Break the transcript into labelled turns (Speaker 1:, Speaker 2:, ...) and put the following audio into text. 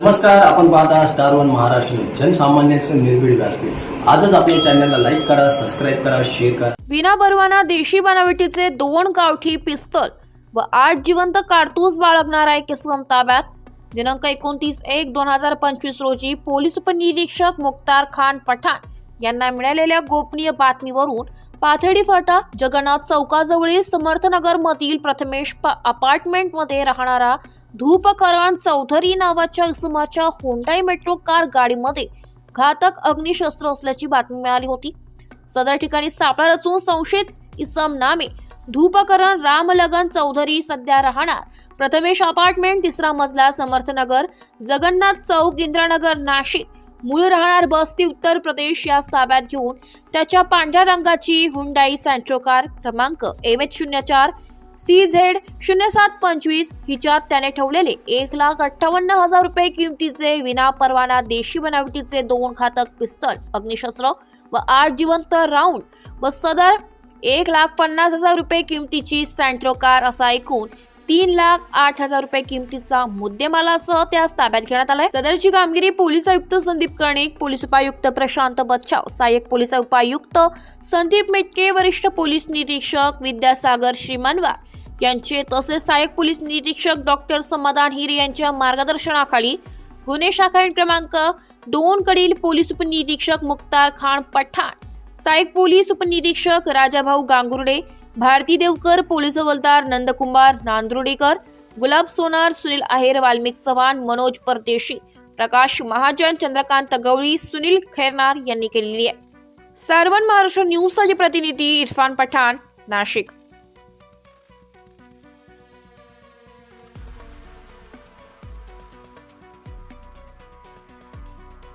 Speaker 1: नमस्कार आपण पाहता स्टार वन महाराष्ट्र जनसामान्यांचं निर्भीड व्यासपीठ. आजच आपल्या चॅनलला लाईक करा सबस्क्राईब करा शेअर करा.
Speaker 2: विना बर्वाना देशी बनावटीचे दोन गावठी पिस्तल व आठ जिवंत कारतूस बाळगणारा एक किसन ताब्यात. दिनांक एकोणतीस एक दोन हजार पंचवीस रोजी पोलीस उपनिरीक्षक मुख्तार खान पठाण यांना मिळालेल्या गोपनीय बातमीवरून पाथडी फाटा जगन्नाथ चौकाजवळील समर्थनगर मधील प्रथमेश अपार्टमेंटमध्ये राहणारा धूपकरण चौधरी नावाच्या इसमाच्या होंडाई मेट्रो कार गाडीमध्ये घातक अग्निशस्त्र असल्याची बातमी मिळाली होती. सदर ठिकाणी सापळा रचून संशयित इसम नामे. धूपकरण रामलगन चौधरी सध्या राहणार. प्रथमेश अपार्टमेंट तिसरा मजला समर्थनगर जगन्नाथ चौक इंद्रानगर नाशिक. मूळ राहणार बस्ती उत्तर प्रदेश या ताब्यात घेऊन त्याच्या पांढऱ्या रंगाची हुंडाई सँट्रो कार क्रमांक एम एच शून्य चार सी झेड शून्य सात पंचवीस हिच्यात त्याने ठेवलेले एक लाख अठ्ठावन्न हजार रुपये किमतीचे विना परवाना देशी बनावटीचे दोन घातक पिस्तल अग्निशस्त्र व आठ जिवंत राऊंड व सदर एक लाख पन्नास हजार रुपये किमतीची सँट्रो कार असा ऐकून तीन लाख आठ हजार रुपये किमतीचा मुद्देमालासह त्यास ताब्यात घेण्यात आलाय. सदरची कामगिरी पोलीस आयुक्त संदीप कर्णिक पोलीस उपायुक्त प्रशांत बच्छाव सहाय्यक पोलीस उपायुक्त संदीप मेटके वरिष्ठ पोलीस निरीक्षक विद्यासागर श्रीमानवा यांचे तसेच सहाय्यक पोलीस निरीक्षक डॉक्टर समाधान हिरे यांच्या मार्गदर्शनाखाली गुन्हे शाखा क्रमांक दोन कडील पोलीस उपनिरीक्षक मुक्तार खान पठाण सहाय्यक पोलीस उपनिरीक्षक राजाभाऊ गांगुर्डे भारती देवकर पोलीस हवलदार नंदकुमार नांदुर्डीकर गुलाब सोनार सुनील आहेर वाल्मिक चव्हाण मनोज परदेशी प्रकाश महाजन चंद्रकांत गवळी सुनील खैरनार यांनी केलेली आहे. सार्वन महाराष्ट्र न्यूजसाठी प्रतिनिधी इरफान पठाण नाशिक.